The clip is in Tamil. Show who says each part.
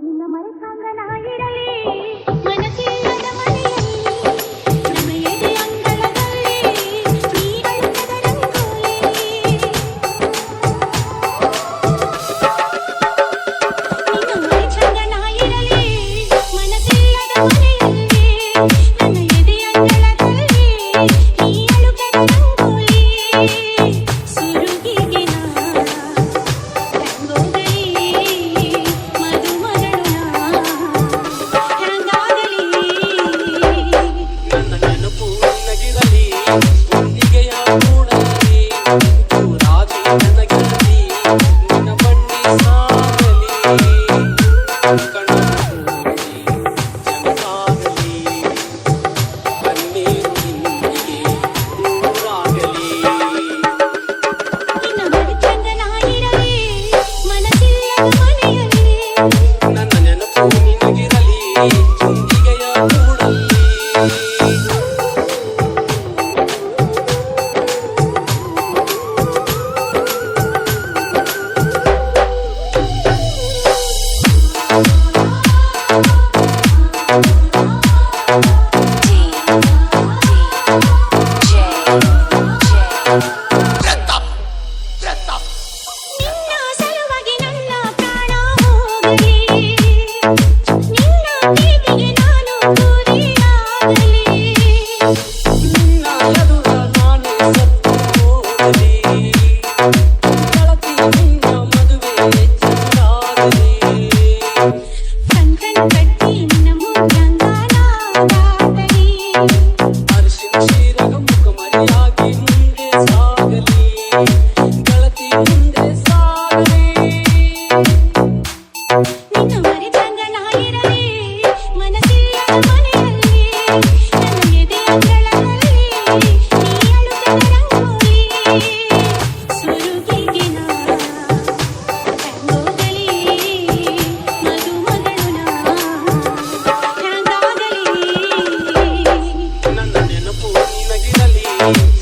Speaker 1: நீங்க மறைக்காங்க நாயிரலே
Speaker 2: Thank you.